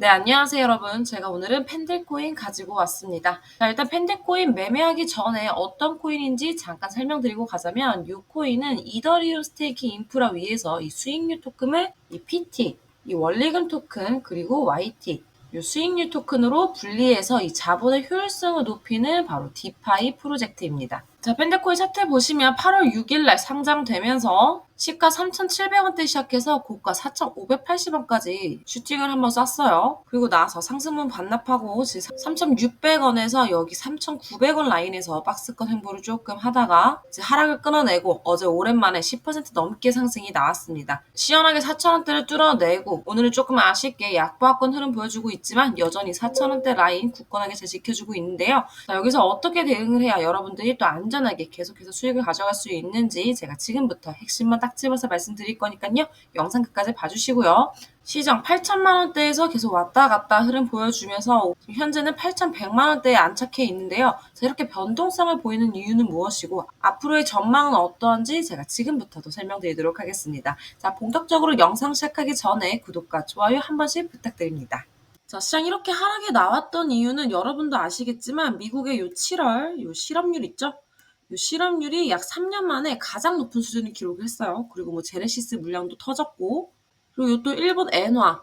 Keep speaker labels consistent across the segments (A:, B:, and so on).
A: 네, 안녕하세요, 여러분. 제가 오늘은 펜들코인 가지고 왔습니다. 자, 일단 펜들코인 매매하기 전에 어떤 코인인지 잠깐 설명드리고 가자면 이 코인은 이더리움 스테이킹 인프라 위에서 이 수익률 토큰을 이 PT, 이 원리금 토큰, 그리고 YT, 이 수익률 토큰으로 분리해서 이 자본의 효율성을 높이는 바로 디파이 프로젝트입니다. 자, 펜데코인 차트 보시면 8월 6일 날 상장되면서 시가 3,700원대 시작해서 고가 4,580원까지 슈팅을 한번 쐈어요. 그리고 나서 상승분 반납하고 3,600원에서 여기 3,900원 라인에서 박스권 횡보를 조금 하다가 이제 하락을 끊어내고 어제 오랜만에 10% 넘게 상승이 나왔습니다. 시원하게 4,000원대를 뚫어내고 오늘은 조금 아쉽게 약보합권 흐름 보여주고 있지만 여전히 4,000원대 라인 굳건하게 잘 지켜주고 있는데요. 자, 여기서 어떻게 대응을 해야 여러분들이 또 안전하게 계속해서 수익을 가져갈 수 있는지 제가 지금부터 핵심만 딱 집어서 말씀드릴 거니까요. 영상 끝까지 봐주시고요. 시장 8천만 원대에서 계속 왔다 갔다 흐름 보여주면서 현재는 8,100만 원대에 안착해 있는데요. 자, 이렇게 변동성을 보이는 이유는 무엇이고 앞으로의 전망은 어떠한지 제가 지금부터도 설명드리도록 하겠습니다. 자, 본격적으로 영상 시작하기 전에 구독과 좋아요 한 번씩 부탁드립니다. 자, 시장 이렇게 하락에 나왔던 이유는 여러분도 아시겠지만 미국의 요 7월 요 실업률 있죠? 요 실업률이 약 3년 만에 가장 높은 수준을 기록을 했어요. 그리고 뭐 제네시스 물량도 터졌고 그리고 요 또 일본 엔화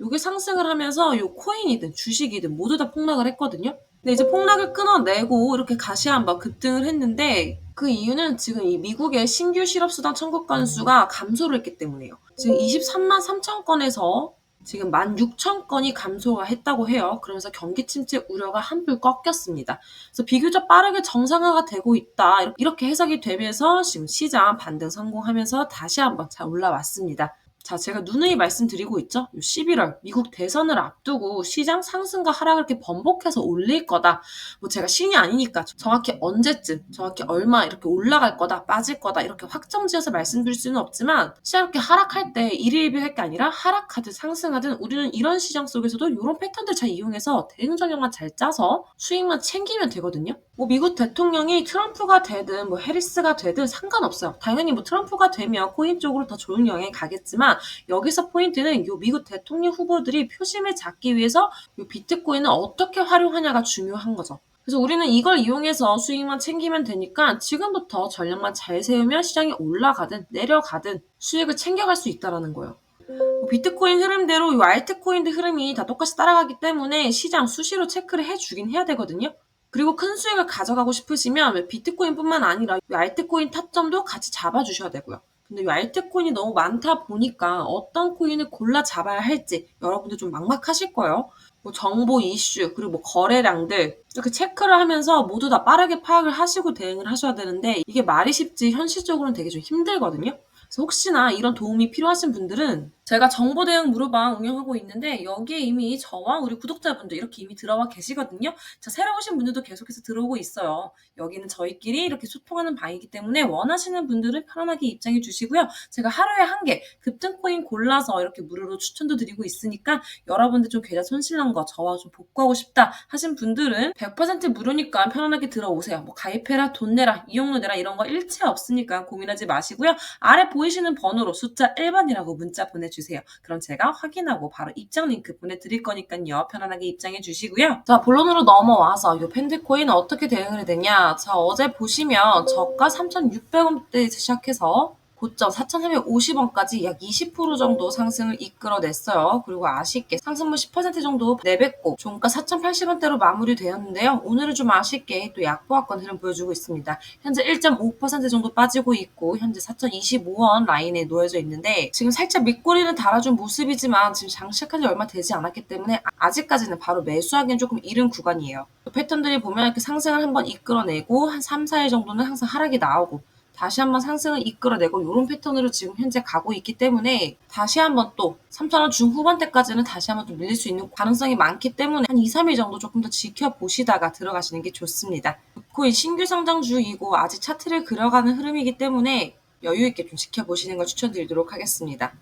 A: 요게 상승을 하면서 요 코인이든 주식이든 모두 다 폭락을 했거든요. 근데 이제 폭락을 끊어내고 이렇게 다시 한번 급등을 했는데 그 이유는 지금 이 미국의 신규 실업수당 청구 건수가 감소를 했기 때문이에요. 지금 23만 3천 건에서 지금 16,000건이 감소가 했다고 해요. 그러면서 경기 침체 우려가 한풀 꺾였습니다. 그래서 비교적 빠르게 정상화가 되고 있다. 이렇게 해석이 되면서 지금 시장 반등 성공하면서 다시 한번 잘 올라왔습니다. 자, 제가 누누이 말씀드리고 있죠. 11월 미국 대선을 앞두고 시장 상승과 하락을 이렇게 번복해서 올릴 거다. 뭐 제가 신이 아니니까 정확히 언제쯤, 정확히 얼마 이렇게 올라갈 거다, 빠질 거다 이렇게 확정지어서 말씀드릴 수는 없지만 시장 이렇게 하락할 때 일일비 할 게 아니라 하락하든 상승하든 우리는 이런 시장 속에서도 이런 패턴들 잘 이용해서 대응 전략만 잘 짜서 수익만 챙기면 되거든요. 뭐 미국 대통령이 트럼프가 되든 뭐 해리스가 되든 상관없어요. 당연히 뭐 트럼프가 되면 코인 쪽으로 더 좋은 영향이 가겠지만 여기서 포인트는 요 미국 대통령 후보들이 표심을 잡기 위해서 요 비트코인을 어떻게 활용하냐가 중요한 거죠. 그래서 우리는 이걸 이용해서 수익만 챙기면 되니까 지금부터 전략만 잘 세우면 시장이 올라가든 내려가든 수익을 챙겨갈 수 있다라는 거예요. 뭐 비트코인 흐름대로 이 알트코인들 흐름이 다 똑같이 따라가기 때문에 시장 수시로 체크를 해주긴 해야 되거든요. 그리고 큰 수익을 가져가고 싶으시면 비트코인뿐만 아니라 알트코인 타점도 같이 잡아주셔야 되고요. 근데 이 알트코인이 너무 많다 보니까 어떤 코인을 골라 잡아야 할지 여러분들 좀 막막하실 거예요. 뭐 정보 이슈 그리고 뭐 거래량들 이렇게 체크를 하면서 모두 다 빠르게 파악을 하시고 대응을 하셔야 되는데 이게 말이 쉽지 현실적으로는 되게 좀 힘들거든요. 그래서 혹시나 이런 도움이 필요하신 분들은 제가 정보 대응 무료방 운영하고 있는데 여기에 이미 저와 우리 구독자분들 이렇게 이미 들어와 계시거든요. 자, 새로 오신 분들도 계속해서 들어오고 있어요. 여기는 저희끼리 이렇게 소통하는 방이기 때문에 원하시는 분들은 편안하게 입장해 주시고요. 제가 하루에 한 개 급등 코인 골라서 이렇게 무료로 추천도 드리고 있으니까 여러분들 좀 계좌 손실난 거 저와 좀 복구하고 싶다 하신 분들은 100% 무료니까 편안하게 들어오세요. 뭐 가입해라, 돈 내라, 이용료 내라 이런 거 일체 없으니까 고민하지 마시고요. 아래 보이시는 번호로 숫자 1번이라고 문자 보내 주세요 그럼 제가 확인하고 바로 입장 링크 보내드릴 거니까요. 편안하게 입장해 주시고요. 자, 본론으로 넘어와서 이 펜드코인 어떻게 대응을 되냐. 자, 어제 보시면 저가 3,600원대 시작해서 고점 4,350원까지 약 20% 정도 상승을 이끌어냈어요. 그리고 아쉽게 상승분 10% 정도 내뱉고 종가 4,080원대로 마무리되었는데요. 오늘은 좀 아쉽게 또 약보합권 흐름 보여주고 있습니다. 현재 1.5% 정도 빠지고 있고 현재 4,025원 라인에 놓여져 있는데 지금 살짝 밑꼬리는 달아준 모습이지만 지금 장시작한 지 얼마 되지 않았기 때문에 아직까지는 바로 매수하기는 조금 이른 구간이에요. 패턴들이 보면 이렇게 상승을 한번 이끌어내고 한 3, 4일 정도는 항상 하락이 나오고 다시 한번 상승을 이끌어내고 이런 패턴으로 지금 현재 가고 있기 때문에 다시 한번 또 3,000원 중후반대까지는 다시 한번 또 밀릴 수 있는 가능성이 많기 때문에 한 2, 3일 정도 조금 더 지켜보시다가 들어가시는 게 좋습니다. 비트코인 신규 상장주이고 아직 차트를 그려가는 흐름이기 때문에 여유 있게 좀 지켜보시는 걸 추천드리도록 하겠습니다.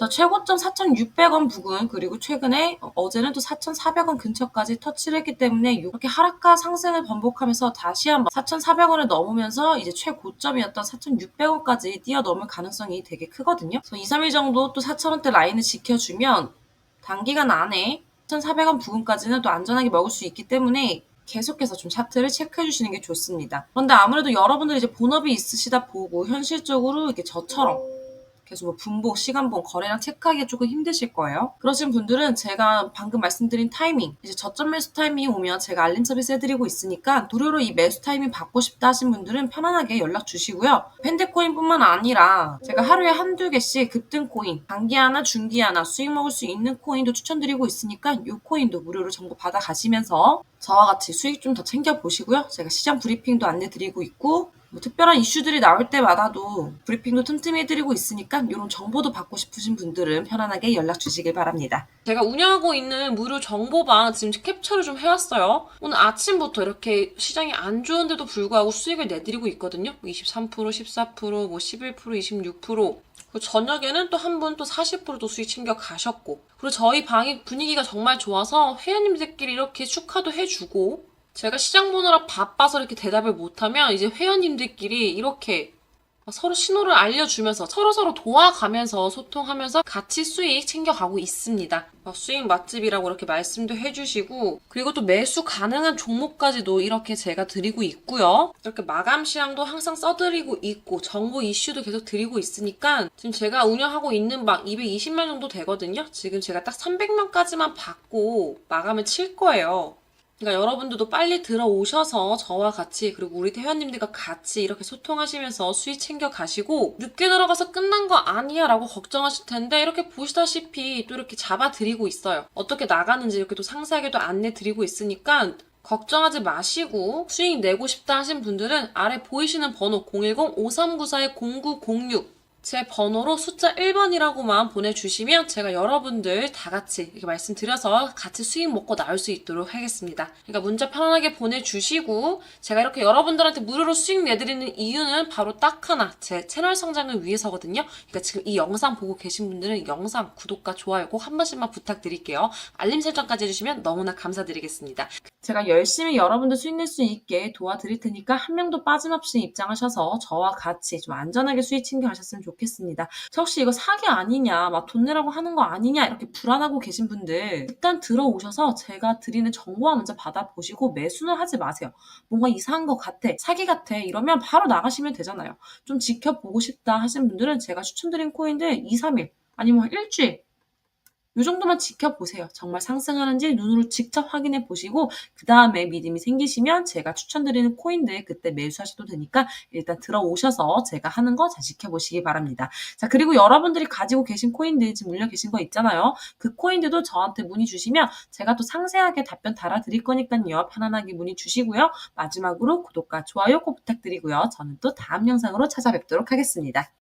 A: 저 최고점 4,600원 부근 그리고 최근에 어제는 또 4,400원 근처까지 터치를 했기 때문에 이렇게 하락과 상승을 번복하면서 다시 한번 4,400원을 넘으면서 이제 최고점이었던 4,600원까지 뛰어넘을 가능성이 되게 크거든요. 그래서 2, 3일 정도 또 4,000원대 라인을 지켜주면 단기간 안에 1,400원 부근까지는 또 안전하게 먹을 수 있기 때문에 계속해서 좀 차트를 체크해 주시는 게 좋습니다. 그런데 아무래도 여러분들이 이제 본업이 있으시다 보고 현실적으로 이렇게 저처럼 계속 뭐 분복, 시간봉, 거래량 체크하기가 조금 힘드실 거예요. 그러신 분들은 제가 방금 말씀드린 타이밍, 이제 저점 매수 타이밍이 오면 제가 알림 서비스 해드리고 있으니까 무료로 이 매수 타이밍 받고 싶다 하신 분들은 편안하게 연락 주시고요. 펜데코인뿐만 아니라 제가 하루에 한두 개씩 급등 코인, 단기 하나, 중기 하나 수익 먹을 수 있는 코인도 추천드리고 있으니까 이 코인도 무료로 정보 받아 가시면서 저와 같이 수익 좀 더 챙겨 보시고요. 제가 시장 브리핑도 안내 드리고 있고 뭐 특별한 이슈들이 나올 때마다도 브리핑도 틈틈이 해드리고 있으니까 이런 정보도 받고 싶으신 분들은 편안하게 연락 주시길 바랍니다.
B: 제가 운영하고 있는 무료 정보방 지금 캡처를 좀 해왔어요. 오늘 아침부터 이렇게 시장이 안 좋은데도 불구하고 수익을 내드리고 있거든요. 23%, 14%, 뭐 11%, 26%. 그리고 저녁에는 또 한 분 또 40%도 수익 챙겨 가셨고. 그리고 저희 방이 분위기가 정말 좋아서 회원님들끼리 이렇게 축하도 해주고 제가 시장 보느라 바빠서 이렇게 대답을 못하면 이제 회원님들끼리 이렇게 서로 신호를 알려주면서 서로서로 도와가면서 소통하면서 같이 수익 챙겨가고 있습니다. 어, 수익 맛집이라고 이렇게 말씀도 해주시고 그리고 또 매수 가능한 종목까지도 이렇게 제가 드리고 있고요. 이렇게 마감 시황도 항상 써드리고 있고 정보 이슈도 계속 드리고 있으니까 지금 제가 운영하고 있는 방 220명 정도 되거든요. 지금 제가 딱 300명까지만 받고 마감을 칠 거예요. 그러니까 여러분들도 빨리 들어오셔서 저와 같이 그리고 우리 회원님들과 같이 이렇게 소통하시면서 수익 챙겨 가시고 늦게 들어가서 끝난 거 아니야 라고 걱정하실 텐데 이렇게 보시다시피 또 이렇게 잡아드리고 있어요. 어떻게 나가는지 이렇게 또 상세하게도 안내 드리고 있으니까 걱정하지 마시고 수익 내고 싶다 하신 분들은 아래 보이시는 번호 010-5394-0906 제 번호로 숫자 1번이라고만 보내주시면 제가 여러분들 다 같이 이렇게 말씀드려서 같이 수익 먹고 나올 수 있도록 하겠습니다. 그러니까 문자 편안하게 보내주시고 제가 이렇게 여러분들한테 무료로 수익 내드리는 이유는 바로 딱 하나 제 채널 성장을 위해서거든요. 그러니까 지금 이 영상 보고 계신 분들은 영상 구독과 좋아요 꼭 한 번씩만 부탁드릴게요. 알림 설정까지 해주시면 너무나 감사드리겠습니다.
A: 제가 열심히 여러분들 수익 낼 수 있게 도와드릴 테니까 한 명도 빠짐없이 입장하셔서 저와 같이 좀 안전하게 수익 챙겨 가셨으면 좋겠습니다. 혹시 이거 사기 아니냐, 막 돈 내라고 하는 거 아니냐, 이렇게 불안하고 계신 분들 일단 들어오셔서 제가 드리는 정보만 먼저 받아보시고 매수는 하지 마세요. 뭔가 이상한 것 같아, 사기 같아 이러면 바로 나가시면 되잖아요. 좀 지켜보고 싶다 하신 분들은 제가 추천드린 코인들 2, 3일 아니면 일주일 이 정도만 지켜보세요. 정말 상승하는지 눈으로 직접 확인해 보시고 그 다음에 믿음이 생기시면 제가 추천드리는 코인들 그때 매수하셔도 되니까 일단 들어오셔서 제가 하는 거 잘 지켜보시기 바랍니다. 자 그리고 여러분들이 가지고 계신 코인들 지금 물려 계신 거 있잖아요. 그 코인들도 저한테 문의 주시면 제가 또 상세하게 답변 달아드릴 거니까요. 편안하게 문의 주시고요. 마지막으로 구독과 좋아요 꼭 부탁드리고요. 저는 또 다음 영상으로 찾아뵙도록 하겠습니다.